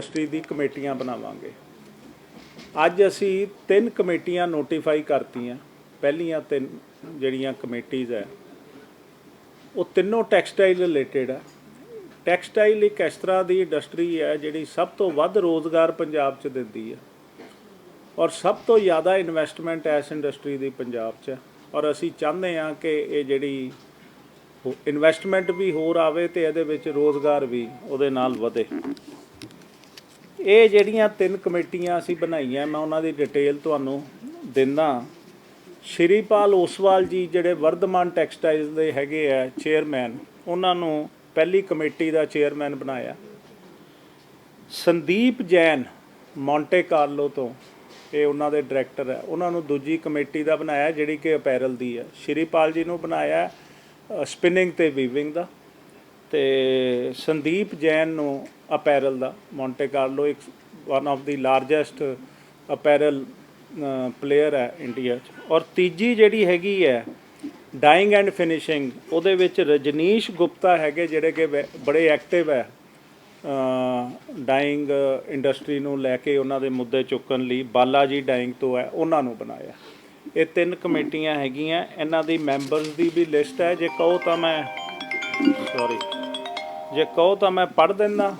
Industry ਦੀ ਕਮੇਟੀਆਂ ਬਣਾਵਾਂਗੇ। ਅੱਜ ਅਸੀਂ ਤਿੰਨ ਕਮੇਟੀਆਂ ਨੋਟੀਫਾਈ ਕਰਤੀਆਂ। ਪਹਿਲੀਆਂ ਤਿੰਨ ਜਿਹੜੀਆਂ ਕਮੇਟੀਆਂ ਹੈ, ਉਹ ਤਿੰਨੋਂ ਟੈਕਸਟਾਈਲ ਰਿਲੇਟਡ ਹੈ। ਟੈਕਸਟਾਈਲ ਇੱਕ ਇਸ ਤਰ੍ਹਾਂ ਦੀ ਇੰਡਸਟਰੀ ਹੈ ਜਿਹੜੀ ਸਭ ਤੋਂ ਵੱਧ ਰੋਜ਼ਗਾਰ ਪੰਜਾਬ 'ਚ ਦਿੰਦੀ ਹੈ। ਔਰ ਸਭ ਤੋਂ ਜ਼ਿਆਦਾ ਇਨਵੈਸਟਮੈਂਟ ਇਸ ਇੰਡਸਟਰੀ ਦੀ ਪੰਜਾਬ 'ਚ ਔਰ ਅਸੀਂ ਚਾਹੁੰਦੇ ਹਾਂ ਕਿ ਇਹ ਜਿਹੜੀ ਇਨਵੈਸਟਮੈਂਟ ਵੀ ਹੋਰ ਆਵੇ ਤੇ ਇਹਦੇ ਵਿੱਚ ਰੋਜ਼ਗਾਰ ਵੀ ਉਹਦੇ ਨਾਲ ਵਧੇ। ਇਹ ਜਿਹੜੀਆਂ ਤਿੰਨ ਕਮੇਟੀਆਂ ਅਸੀਂ ਬਣਾਈਆਂ, ਮੈਂ ਉਹਨਾਂ ਦੀ ਡਿਟੇਲ ਤੁਹਾਨੂੰ ਦਿੰਦਾ। ਸ਼੍ਰੀਪਾਲ ਓਸਵਾਲ ਜੀ ਜਿਹੜੇ ਵਰਧਮਾਨ ਟੈਕਸਟਾਈਲਸ ਦੇ ਹੈਗੇ ਆ ਚੇਅਰਮੈਨ ਉਹਨਾਂ ਨੂੰ ਪਹਿਲੀ ਕਮੇਟੀ ਦਾ ਚੇਅਰਮੈਨ ਬਣਾਇਆ। ਸੰਦੀਪ ਜੈਨ ਮੌਂਟੇ ਕਾਰਲੋ ਤੋਂ ਇਹ ਉਹਨਾਂ ਦੇ ਡਾਇਰੈਕਟਰ ਹੈ ਉਹਨਾਂ ਨੂੰ ਦੂਜੀ ਕਮੇਟੀ ਦਾ ਬਣਾਇਆ, ਜਿਹੜੀ ਕਿ ਅਪੈਰਲ ਦੀ ਹੈ ਸ਼੍ਰੀਪਾਲ ਜੀ ਨੂੰ ਬਣਾਇਆ ਸਪਿਨਿੰਗ ਤੇ ਵੀਵਿੰਗ ਦਾ। ਤੇ ਸੰਦੀਪ ਜੈਨ ਨੂੰ ਅਪੈਰਲ ਦਾ ਮੌਂਟੇ ਕਾਰਲੋ ਇੱਕ one of the largest apparel player ਹੈ ਇੰਡੀਆ 'ਚ। ਔਰ ਤੀਜੀ ਜਿਹੜੀ ਹੈਗੀ ਹੈ ਡਾਈਂਗ ਐਂਡ ਫਿਨਿਸ਼ਿੰਗ ਉਹਦੇ ਵਿੱਚ ਰਜਨੀਸ਼ ਗੁਪਤਾ ਹੈਗੇ ਜਿਹੜੇ ਕਿ ਵੈ- ਬੜੇ ਐਕਟਿਵ ਹੈ ਡਾਈਂਗ ਇੰਡਸਟਰੀ ਨੂੰ ਲੈ ਕੇ ਉਹਨਾਂ ਦੇ ਮੁੱਦੇ ਚੁੱਕਣ ਲਈ। ਬਾਲਾ ਜੀ ਡਾਈਂਗ ਤੋਂ ਹੈ, ਉਹਨਾਂ ਨੂੰ ਬਣਾਇਆ। ਇਹ ਤਿੰਨ ਕਮੇਟੀਆਂ ਹੈਗੀਆਂ, ਇਹਨਾਂ ਦੀ ਮੈਂਬਰਸ ਦੀ ਵੀ ਲਿਸਟ ਹੈ। ਜੇ ਕਹੋ ਤਾਂ ਮੈਂ ਸੌਰੀ ਜੇ ਕਹੋ ਤਾਂ ਮੈਂ ਪੜ੍ਹ ਦਿੰਦਾ।